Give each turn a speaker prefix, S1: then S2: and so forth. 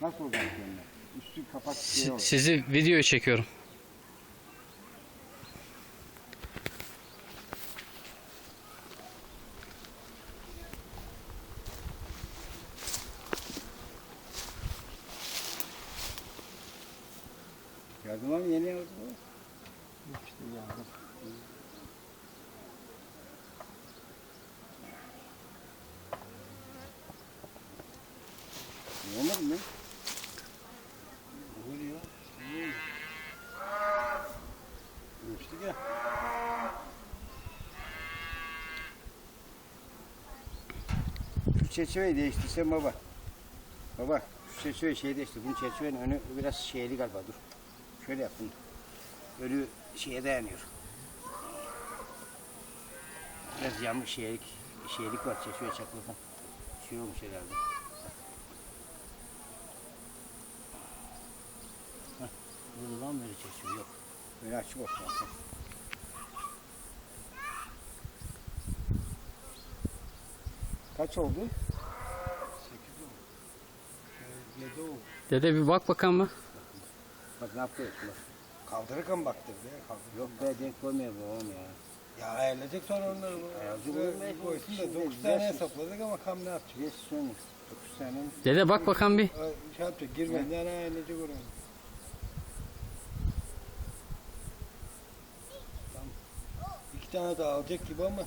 S1: Nasıl olacak yani? Üstü kapak şey
S2: Si- sizi videoya çekiyorum.
S1: Yardım ama yeni yardım var.
S3: İşte yardım.
S1: Olmadı mı?
S3: Olur ya.
S1: Geçtik ya. Şu çerçeveyi değiştirsen baba. Baba şu çerçeve şey değiştir. Bunun çerçevenin önü biraz şeyli galiba dur. Şöyle yap bunu. Önü şeye dayanıyor. Biraz yanmış şeylik, şeylik var çerçeve çakılırken. Şey olmuş herhalde. Heh, Burada lan böyle çerçeve yok. Açık olsun. aslında. Kaç oldu?
S3: 8 oldu. Ee, 7 oldu.
S2: Dede bir bak bakalım mı?
S1: Bak ne yapıyor bak.
S3: Kaldırırken baktı be. Kaldırır.
S1: Yok be denk koymuyor bu oğlum ya.
S3: Ya ayarlayacak sonra onları. bu.
S1: Ayarlayacak belki
S3: koysun da
S1: şimdi
S3: 9
S1: güzel
S3: tane hesapladık ama kam ne yapacak?
S1: Yes sonu. 9 tane.
S2: Dede bak bakalım bir.
S3: Şey yapacak girmeden ayarlayacak orayı. İki tane daha alacak gibi ama